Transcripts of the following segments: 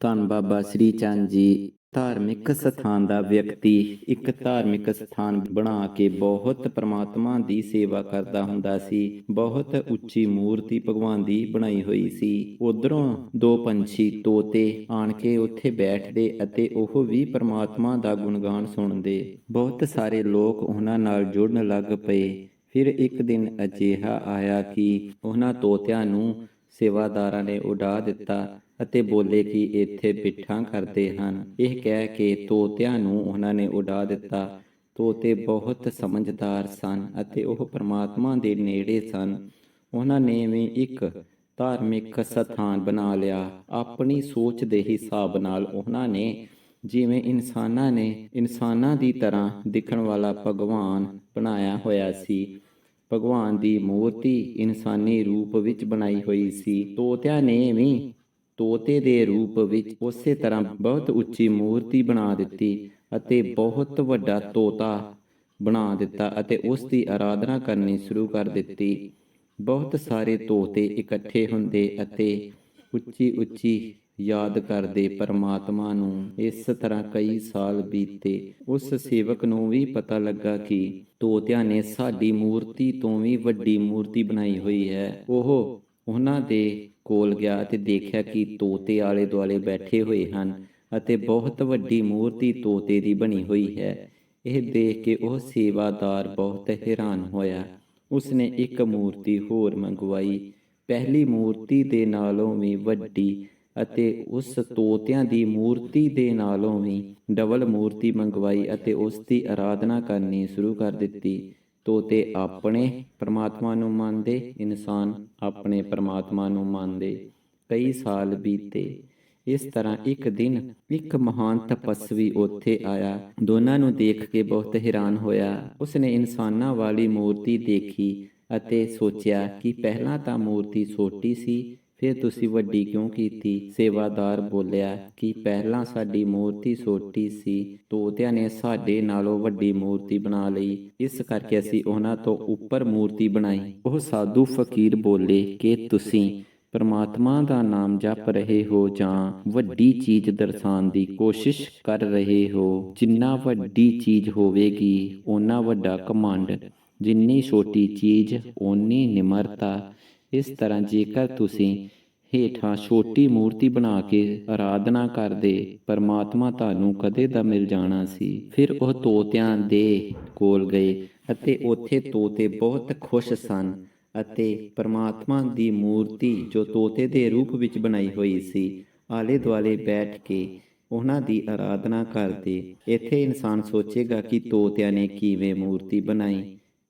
ਧੰਨ ਬਾਬਾ ਸ੍ਰੀ ਚੰਦ ਜੀ। ਧਾਰਮਿਕ ਸਥਾਨ ਦਾ ਵਿਅਕਤੀ ਇੱਕ ਧਾਰਮਿਕ ਸਥਾਨ ਬਣਾ ਕੇ ਬਹੁਤ ਪ੍ਰਮਾਤਮਾ ਦੀ ਸੇਵਾ ਕਰਦਾ ਹੁੰਦਾ ਸੀ। ਬਹੁਤ ਉੱਚੀ ਮੂਰਤੀ ਭਗਵਾਨ ਦੀ ਬਣਾਈ ਹੋਈ ਸੀ। ਉਧਰੋਂ ਦੋ ਪੰਛੀ ਤੋਤੇ ਆਣ ਕੇ ਉੱਥੇ ਬੈਠਦੇ ਅਤੇ ਉਹ ਵੀ ਪ੍ਰਮਾਤਮਾ ਦਾ ਗੁਣਗਾਨ ਸੁਣਦੇ। ਬਹੁਤ ਸਾਰੇ ਲੋਕ ਉਹਨਾਂ ਨਾਲ ਜੁੜਨ ਲੱਗ ਪਏ। ਫਿਰ ਇੱਕ ਦਿਨ ਅਜਿਹਾ ਆਇਆ ਕਿ ਉਹਨਾਂ ਤੋਤਿਆਂ ਨੂੰ ਸੇਵਾਦਾਰਾਂ ਨੇ ਉਡਾ ਦਿੱਤਾ ਅਤੇ ਬੋਲੇ ਕਿ ਇੱਥੇ ਪਿੱਠਾਂ ਕਰਦੇ ਹਨ। ਇਹ ਕਹਿ ਕੇ ਤੋਤਿਆਂ ਨੂੰ ਉਹਨਾਂ ਨੇ ਉਡਾ ਦਿੱਤਾ। ਤੋਤੇ ਬਹੁਤ ਸਮਝਦਾਰ ਸਨ ਅਤੇ ਉਹ ਪ੍ਰਮਾਤਮਾ ਦੇ ਨੇੜੇ ਸਨ। ਉਹਨਾਂ ਨੇ ਵੀ ਇੱਕ ਧਾਰਮਿਕ ਸਥਾਨ ਬਣਾ ਲਿਆ। ਆਪਣੀ ਸੋਚ ਦੇ ਹਿਸਾਬ ਨਾਲ ਉਹਨਾਂ ਨੇ ਜਿਵੇਂ ਇਨਸਾਨਾਂ ਨੇ ਇਨਸਾਨਾਂ ਦੀ ਤਰ੍ਹਾਂ ਦਿਖਣ ਵਾਲਾ ਭਗਵਾਨ ਬਣਾਇਆ ਹੋਇਆ ਸੀ ਭਗਵਾਨ ਦੀ ਮੂਰਤੀ ਇਨਸਾਨੀ ਰੂਪ ਵਿੱਚ ਬਣਾਈ ਹੋਈ ਸੀ। ਤੋਤਿਆਂ ਨੇ ਵੀ ਤੋਤੇ ਦੇ ਰੂਪ ਵਿੱਚ ਉਸੇ ਤਰ੍ਹਾਂ ਬਹੁਤ ਉੱਚੀ ਮੂਰਤੀ ਬਣਾ ਦਿੱਤੀ ਅਤੇ ਬਹੁਤ ਵੱਡਾ ਤੋਤਾ ਬਣਾ ਦਿੱਤਾ ਅਤੇ ਉਸ ਦੀ ਆਰਾਧਨਾ ਕਰਨੀ ਸ਼ੁਰੂ ਕਰ ਦਿੱਤੀ। ਬਹੁਤ ਸਾਰੇ ਤੋਤੇ ਇਕੱਠੇ ਹੁੰਦੇ ਅਤੇ ਉੱਚੀ ਉੱਚੀ ਯਾਦ ਕਰਦੇ ਪਰਮਾਤਮਾ ਨੂੰ। ਇਸ ਤਰ੍ਹਾਂ ਕਈ ਸਾਲ ਬੀਤੇ, ਉਸ ਸੇਵਕ ਨੂੰ ਵੀ ਪਤਾ ਲੱਗਾ ਕਿ ਤੋਤਿਆਂ ਨੇ ਸਾਡੀ ਮੂਰਤੀ ਤੋਂ ਵੀ ਵੱਡੀ ਮੂਰਤੀ ਬਣਾਈ ਹੋਈ ਹੈ। ਉਹ ਉਹਨਾਂ ਦੇ ਕੋਲ ਗਿਆ ਤੇ ਦੇਖਿਆ ਕਿ ਤੋਤੇ ਆਲੇ ਦੁਆਲੇ ਬੈਠੇ ਹੋਏ ਹਨ ਅਤੇ ਬਹੁਤ ਵੱਡੀ ਮੂਰਤੀ ਤੋਤੇ ਦੀ ਬਣੀ ਹੋਈ ਹੈ। ਇਹ ਦੇਖ ਕੇ ਉਹ ਸੇਵਾਦਾਰ ਬਹੁਤ ਹੈਰਾਨ ਹੋਇਆ। ਉਸਨੇ ਇੱਕ ਮੂਰਤੀ ਹੋਰ ਮੰਗਵਾਈ। ਪਹਿਲੀ ਮੂਰਤੀ ਦੇ ਨਾਲੋਂ ਵੀ ਵੱਡੀ ਅਤੇ ਉਸ ਤੋਤਿਆਂ ਦੀ ਮੂਰਤੀ ਦੇ ਨਾਲੋਂ ਵੀ ਡਬਲ ਮੂਰਤੀ ਮੰਗਵਾਈ ਅਤੇ ਉਸ ਦੀ ਆਰਾਧਨਾ ਕਰਨੀ ਸ਼ੁਰੂ ਕਰ ਦਿੱਤੀ। ਤੋਤੇ ਆਪਣੇ ਪ੍ਰਮਾਤਮਾ ਨੂੰ ਮੰਨਦੇ, ਇਨਸਾਨ ਆਪਣੇ ਪ੍ਰਮਾਤਮਾ ਨੂੰ ਮੰਨਦੇ। ਕਈ ਸਾਲ ਬੀਤੇ। ਇਸ ਤਰ੍ਹਾਂ ਇੱਕ ਦਿਨ ਇੱਕ ਮਹਾਨ ਤਪਸਵੀ ਉੱਥੇ ਆਇਆ। ਦੋਨਾਂ ਨੂੰ ਦੇਖ ਕੇ ਬਹੁਤ ਹੈਰਾਨ ਹੋਇਆ। ਉਸਨੇ ਇਨਸਾਨਾਂ ਵਾਲੀ ਮੂਰਤੀ ਦੇਖੀ ਅਤੇ ਸੋਚਿਆ ਕਿ ਪਹਿਲਾਂ ਤਾਂ ਮੂਰਤੀ ਛੋਟੀ ਸੀ ਫਿਰ ਤੁਸੀਂ ਵੱਡੀ ਕਿਉਂ ਕੀਤੀ? ਸੇਵਾਦਾਰ ਬੋਲਿਆ ਕਿ ਪਹਿਲਾਂ ਸਾਡੀ ਮੂਰਤੀ ਛੋਟੀ ਸੀ, ਤੋਤਿਆਂ ਨੇ ਸਾਡੇ ਨਾਲੋਂ ਵੱਡੀ ਮੂਰਤੀ ਬਣਾ ਲਈ। ਇਸ ਕਰਕੇ ਅਸੀਂ ਉਹਨਾਂ ਤੋਂ ਉੱਪਰ ਮੂਰਤੀ ਬਣਾਈ। ਉਹ ਸਾਧੂ ਫਕੀਰ ਬੋਲੇ ਕਿ ਤੁਸੀਂ ਪਰਮਾਤਮਾ ਦਾ ਨਾਮ ਜਪ ਰਹੇ ਹੋ ਜਾਂ ਵੱਡੀ ਚੀਜ਼ ਦਰਸਾਉਣ ਦੀ ਕੋਸ਼ਿਸ਼ ਕਰ ਰਹੇ ਹੋ, ਜਿੰਨਾ ਵੱਡੀ ਚੀਜ਼ ਹੋਵੇਗੀ, ਓਨਾ ਵੱਡਾ ਕਮਾਂਡ। ਜਿੰਨੀ ਛੋਟੀ ਚੀਜ਼, ਓਨੀ ਨਿਮਰਤਾ। ਇਸ ਤਰ੍ਹਾਂ ਜੇਕਰ ਤੁਸੀਂ ਹੇਠਾਂ ਛੋਟੀ ਮੂਰਤੀ ਬਣਾ ਕੇ ਆਰਾਧਨਾ ਕਰਦੇ, ਪਰਮਾਤਮਾ ਤੁਹਾਨੂੰ ਕਦੇ ਦਾ ਮਿਲ ਜਾਣਾ ਸੀ। ਫਿਰ ਉਹ ਤੋਤਿਆਂ ਦੇ ਕੋਲ ਗਏ ਅਤੇ ਉੱਥੇ ਤੋਤੇ ਬਹੁਤ ਖੁਸ਼ ਸਨ ਅਤੇ ਪਰਮਾਤਮਾ ਦੀ ਮੂਰਤੀ ਜੋ ਤੋਤੇ ਦੇ ਰੂਪ ਵਿੱਚ ਬਣਾਈ ਹੋਈ ਸੀ ਆਲੇ ਦੁਆਲੇ ਬੈਠ ਕੇ ਉਹਨਾਂ ਦੀ ਆਰਾਧਨਾ ਕਰਦੇ। ਇੱਥੇ ਇਨਸਾਨ ਸੋਚੇਗਾ ਕਿ ਤੋਤਿਆਂ ਨੇ ਕਿਵੇਂ ਮੂਰਤੀ ਬਣਾਈ,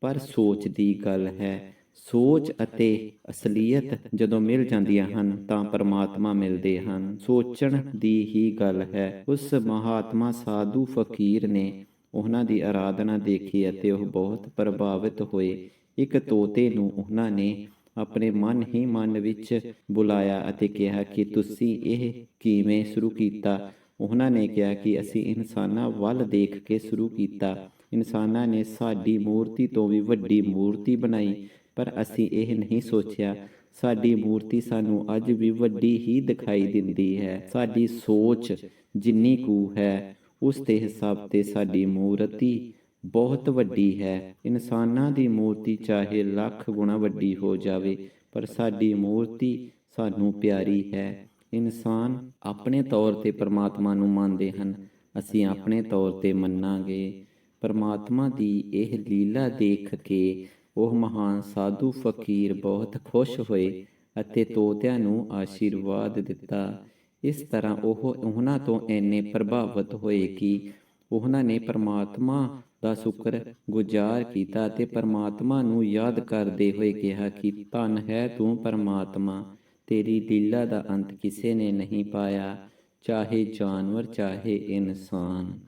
ਪਰ ਸੋਚ ਦੀ ਗੱਲ ਹੈ ਸੋਚ ਅਤੇ ਅਸਲੀਅਤ ਜਦੋਂ ਮਿਲ ਜਾਂਦੀਆਂ ਹਨ, ਤਾਂ ਪਰਮਾਤਮਾ ਮਿਲਦੇ ਹਨ। ਸੋਚਣ ਦੀ ਹੀ ਗੱਲ ਹੈ। ਉਸ ਮਹਾਤਮਾ ਸਾਧੂ ਫਕੀਰ ਨੇ ਉਹਨਾਂ ਦੀ ਆਰਾਧਨਾ ਦੇਖੀ ਅਤੇ ਉਹ ਬਹੁਤ ਪ੍ਰਭਾਵਿਤ ਹੋਏ। ਇੱਕ ਤੋਤੇ ਨੂੰ ਉਹਨਾਂ ਨੇ ਆਪਣੇ ਮਨ ਹੀ ਮਨ ਵਿੱਚ ਬੁਲਾਇਆ ਅਤੇ ਕਿਹਾ ਕਿ ਤੁਸੀਂ ਇਹ ਕਿਵੇਂ ਸ਼ੁਰੂ ਕੀਤਾ? ਉਹਨਾਂ ਨੇ ਕਿਹਾ ਕਿ ਅਸੀਂ ਇਨਸਾਨਾਂ ਵੱਲ ਦੇਖ ਕੇ ਸ਼ੁਰੂ ਕੀਤਾ। ਇਨਸਾਨਾਂ ਨੇ ਸਾਡੀ ਮੂਰਤੀ ਤੋਂ ਵੀ ਵੱਡੀ ਮੂਰਤੀ ਬਣਾਈ। ਪਰ ਅਸੀਂ ਇਹ ਨਹੀਂ ਸੋਚਿਆ, ਸਾਡੀ ਮੂਰਤੀ ਸਾਨੂੰ ਅੱਜ ਵੀ ਵੱਡੀ ਹੀ ਦਿਖਾਈ ਦਿੰਦੀ ਹੈ। ਸਾਡੀ ਸੋਚ ਜਿੰਨੀ ਕੁ ਹੈ, ਉਸ ਦੇ ਹਿਸਾਬ ਤੇ ਸਾਡੀ ਮੂਰਤੀ ਬਹੁਤ ਵੱਡੀ ਹੈ। ਇਨਸਾਨਾਂ ਦੀ ਮੂਰਤੀ ਚਾਹੇ ਲੱਖ ਗੁਣਾ ਵੱਡੀ ਹੋ ਜਾਵੇ, ਪਰ ਸਾਡੀ ਮੂਰਤੀ ਸਾਨੂੰ ਪਿਆਰੀ ਹੈ। ਇਨਸਾਨ ਆਪਣੇ ਤੌਰ ਤੇ ਪਰਮਾਤਮਾ ਨੂੰ ਮੰਨਦੇ ਹਨ, ਅਸੀਂ ਆਪਣੇ ਤੌਰ ਤੇ ਮੰਨਾਂਗੇ। ਪਰਮਾਤਮਾ ਦੀ ਇਹ ਲੀਲਾ ਦੇਖ ਕੇ ਉਹ ਮਹਾਨ ਸਾਧੂ ਫਕੀਰ ਬਹੁਤ ਖੁਸ਼ ਹੋਏ ਅਤੇ ਤੋਤਿਆਂ ਨੂੰ ਆਸ਼ੀਰਵਾਦ ਦਿੱਤਾ। ਇਸ ਤਰ੍ਹਾਂ ਉਹ ਉਹਨਾਂ ਤੋਂ ਇੰਨੇ ਪ੍ਰਭਾਵਿਤ ਹੋਏ ਕਿ ਉਹਨਾਂ ਨੇ ਪਰਮਾਤਮਾ ਦਾ ਸ਼ੁਕਰ ਗੁਜ਼ਾਰ ਕੀਤਾ ਤੇ ਪਰਮਾਤਮਾ ਨੂੰ ਯਾਦ ਕਰਦੇ ਹੋਏ ਕਿਹਾ ਕਿ ਧੰਨ ਹੈ ਤੂੰ ਪਰਮਾਤਮਾ, ਤੇਰੀ ਲੀਲਾ ਦਾ ਅੰਤ ਕਿਸੇ ਨੇ ਨਹੀਂ ਪਾਇਆ, ਚਾਹੇ ਜਾਨਵਰ, ਚਾਹੇ ਇਨਸਾਨ।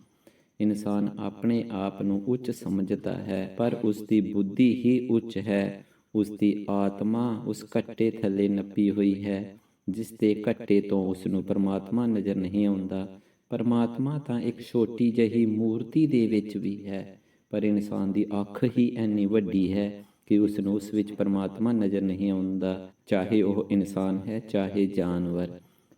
ਇਨਸਾਨ ਆਪਣੇ ਆਪ ਨੂੰ ਉੱਚ ਸਮਝਦਾ ਹੈ, ਪਰ ਉਸ ਦੀ ਬੁੱਧੀ ਹੀ ਉੱਚ ਹੈ। ਉਸ ਦੀ ਆਤਮਾ ਉਸ ਘੱਟੇ ਥੱਲੇ ਨੱਪੀ ਹੋਈ ਹੈ, ਜਿਸ ਦੇ ਘੱਟੇ ਤੋਂ ਉਸ ਨੂੰ ਪਰਮਾਤਮਾ ਨਜ਼ਰ ਨਹੀਂ ਆਉਂਦਾ। ਪਰਮਾਤਮਾ ਤਾਂ ਇੱਕ ਛੋਟੀ ਜਿਹੀ ਮੂਰਤੀ ਦੇ ਵਿੱਚ ਵੀ ਹੈ, ਪਰ ਇਨਸਾਨ ਦੀ ਅੱਖ ਹੀ ਇੰਨੀ ਵੱਡੀ ਹੈ ਕਿ ਉਸ ਨੂੰ ਉਸ ਵਿੱਚ ਪਰਮਾਤਮਾ ਨਜ਼ਰ ਨਹੀਂ ਆਉਂਦਾ, ਚਾਹੇ ਉਹ ਇਨਸਾਨ ਹੈ, ਚਾਹੇ ਜਾਨਵਰ।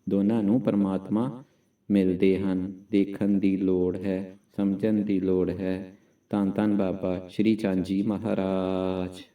ਦੋਨਾਂ ਨੂੰ ਪਰਮਾਤਮਾ ਮਿਲਦੇ ਹਨ, ਦੇਖਣ ਦੀ ਲੋੜ ਹੈ, ਸਮਝਣ ਦੀ ਲੋੜ ਹੈ। ਧੰਨ ਧੰਨ ਬਾਬਾ ਸ਼੍ਰੀ ਚੰਦ ਜੀ ਮਹਾਰਾਜ।